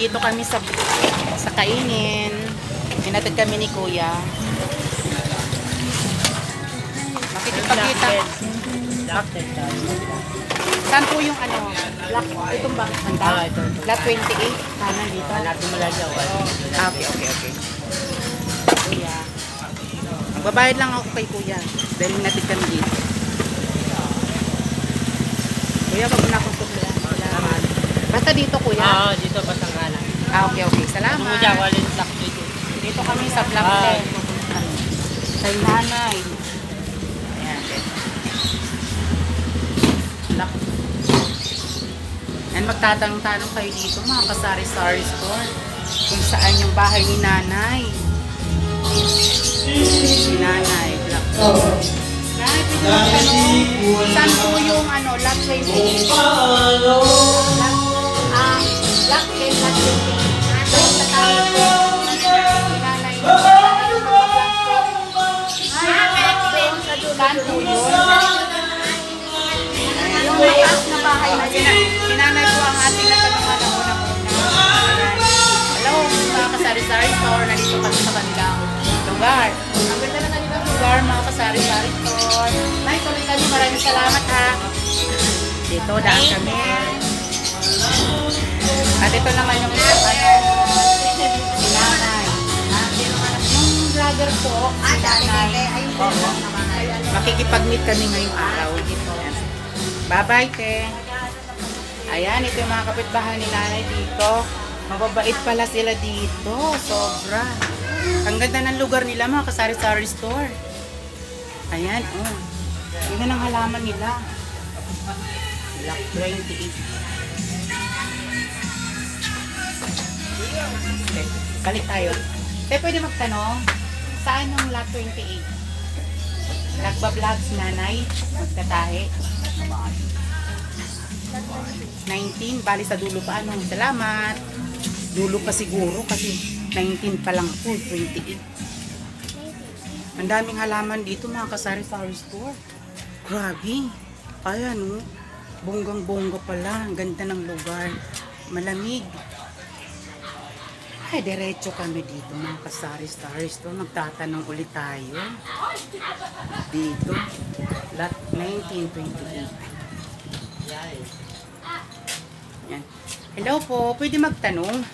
nandito kami sa sa kainin. Hinatid kami ni Kuya. Makikipagkita. Saan po yung ano? Black, itong bang handa? Ah, ito. Black 28. Kanan dito. Hanapin mo lang siya. Ah, okay, okay, okay. Kuya. Magbabayad lang ako kay Kuya. Dahil hinatid kami dito. Kuya, mo na. Salamat. Basta dito, Kuya. Oo, dito Batangalan. Ah, okay, okay. Ano mo Salamat. dyan? Walin black dito. Dito kami sa Black Ah. 10. Kay nanay. Ayan. Black. Yan, magtatanong-tanong kayo dito mga kasari-sari store. Kung saan yung bahay ni nanay. Si nanay. Black. Nanay, pwede magtanong. Saan po yung ano, lot 28? Lot, ah, sinanay po ang ating natanungan na una-una. Ayan. Hello, mga kasari-sari store. Nandito kami sa kanilang lugar. Ang ganda na kanilang lugar, mga kasari-sari store. Nay, tuloy kami. Maraming salamat ha. Dito, daan kami. At ito naman yung ano, si nanay. Yung vlogger po, si nanay. Oo. Makikipag-meet kami ngayong araw. Ayan. Bye-bye, te. Ayan, ito yung mga kapitbahay ni nanay dito. Mababait pala sila dito. Sobra. Ang ganda ng lugar nila, mga kasari-sari store. Ayan, oh. Yun ang halaman nila. Black 28. Okay, balik tayo. Te, pwede magtanong, saan yung lot 28? Nagbablog si nanay, magtatahe. 19, bali sa dulo pa ano. Salamat. Dulo pa siguro kasi 19 pa lang po, 28. Ang daming halaman dito mga kasari-sari store. Grabe. Ayan oh. Bonggang-bongga pala. Ang ganda ng lugar. Malamig. Ay, diretso kami dito mga kasari-sari store. Magtatanong ulit tayo. Dito. Lot 1928. Yan. Hello po, pwede magtanong?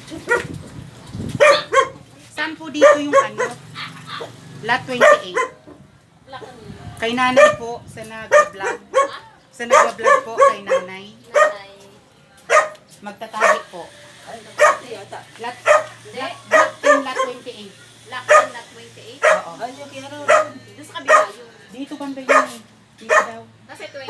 Saan po dito yung ano? Lot 28. Kay nanay po, sa nag-vlog. Sa nag-vlog po, kay nanay. Magtatahi po. Lot, lot, lot 10, lot 28. Laksan na 28. Oo. Doon sa kabila yung... Dito banda yun eh. Dito daw. Kasi 20,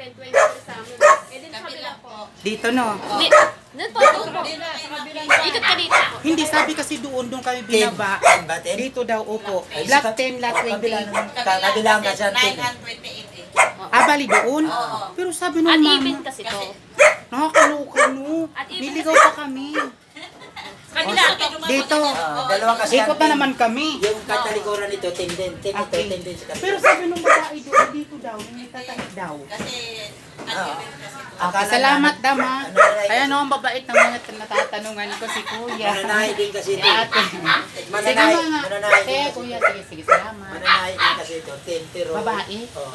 10, 20 ko sa amin. Eh, din sa kabila po. Dito no. Di, doon po, doon po. Ikot ka dito. Hindi, sabi kasi doon, doon kami binaba. Dito daw, upo. Lot 10, lot 28. Kabila nga siya. ten. Ah, bali doon? Pero sabi nung At even mama, kasi to. nakakaloka no. At even Niligaw pa kami. Kabila. Dito. Ah, dalawa kasi Ikot na naman kami. Yung katalikuran nito, tenden. Ten ito, Okay. tenden sa kabila. Pero sabi nung babae doon, dito daw, nagtatahit daw. Ah, Okay, salamat dama. Lang- Kaya no, ang babait ng mga natatanungan ko si Kuya. Mananahi din kasi Si ito. ate. Sige Mananahi, mga. mananahi din kasi. Kuya, sige, sige, salamat. Mananahi din kasi ito, ten. Pero, Babae? Oh,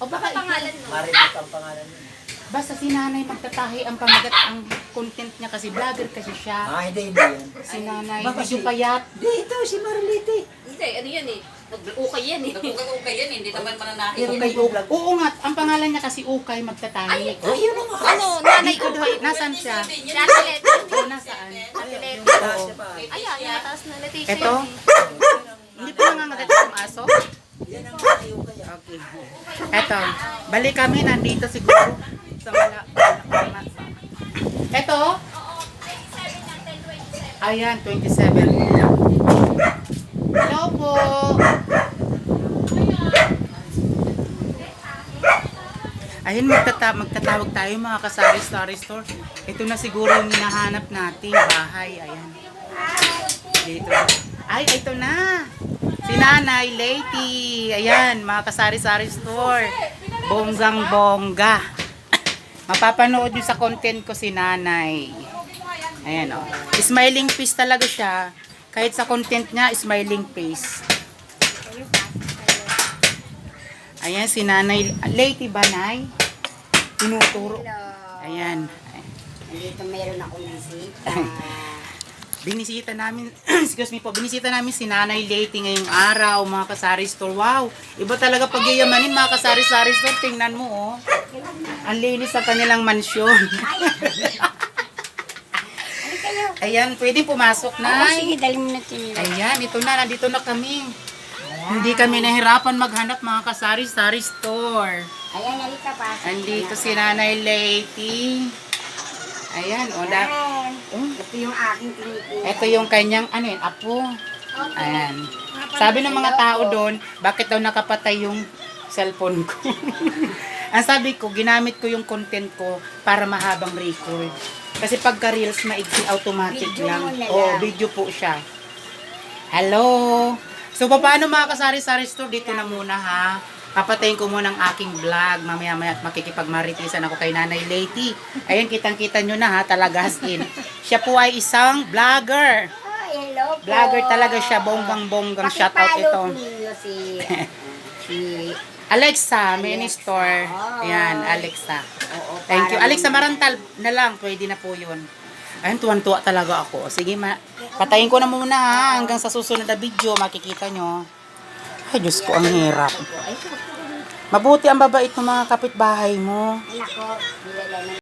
O baka. Pangalan mo. Marimit ang pangalan niya. Basta si nanay magtatahi ang pamagat ang content niya kasi vlogger kasi siya. Ah, hindi, hindi yan. Si nanay, Baka medyo si- payat. Dito, si Marilite. Hindi, ano yan eh. Nag-ukay yan eh. Nagkukay yan, hindi naman mananahi. Pero Ukay, may vlog. Oo nga, ang pangalan niya kasi Ukay magtatahi. Oh, yun ang mga. Ano, nanay ukay. nasan siya? Si Ate Leti. O, nasaan? Leti. Taas siya pa. Ayan, yung mataas na Leticia. Ito? eh. Hindi pa nangangagat yung aso? Yan ang mga yung kaya. Okay. Eto, balik kami nandito siguro sa mala. mala- Eto? Ayan, 27. Hello po. Ayun, magtata magtatawag tayo mga kasari Starry Store. Ito na siguro yung hinahanap nating bahay. Ayan. Dito. Ay, ito na. Si Nanay Lady. Ayan, mga kasari-sari store. Bonggang bongga. Mapapanood nyo sa content ko si Nanay. Ayan, oh. Smiling face talaga siya. Kahit sa content niya, smiling face. Ayan, si Nanay Lady Banay. Tinuturo. Ayan. Dito meron akong bisita. Binisita namin, excuse me po, binisita namin si Nanay Lady ngayong araw, mga kasari store. Wow, iba talaga pag yayamanin, mga kasari-sari store. Tingnan mo, oh. Ang linis sa kanilang mansyon. Ayan, pwede pumasok na. Sige, dali mo na. Ayan, ito na, nandito na kami. Hindi kami nahirapan maghanap mga kasari-sari store. Ayan, halika pa. Andito si Nanay Lady. Ayan, o da. Oh, Ito yung aking tinitira. ito yung kanyang, ano yun, apo. Ayan. Sabi ng mga tao doon, bakit daw nakapatay yung cellphone ko? Ang sabi ko, ginamit ko yung content ko para mahabang record. Kasi pagka reels, maigsi automatic Video lang. Oo, lang. video po siya. Hello! So, paano mga kasari-sari store? Dito na muna ha. Papatayin ko muna ang aking vlog. Mamaya-maya at makikipagmaritisan ako kay Nanay Lady. Ayun, kitang-kita nyo na ha, talaga as in. Siya po ay isang vlogger. Oh, hello po. Vlogger talaga siya, bonggang-bonggang shoutout ito. Si, si, Alexa, Minister. Ayan, Alexa. oo, Thank you. Alexa Marantal na lang, pwede na po yun. Ayun, tuwan-tuwa talaga ako. Sige, ma patayin ko na muna ha, hanggang sa susunod na video, makikita nyo. Ay, Diyos ko, ang hirap. Mabuti ang babait ng mga kapitbahay mo. anak ko,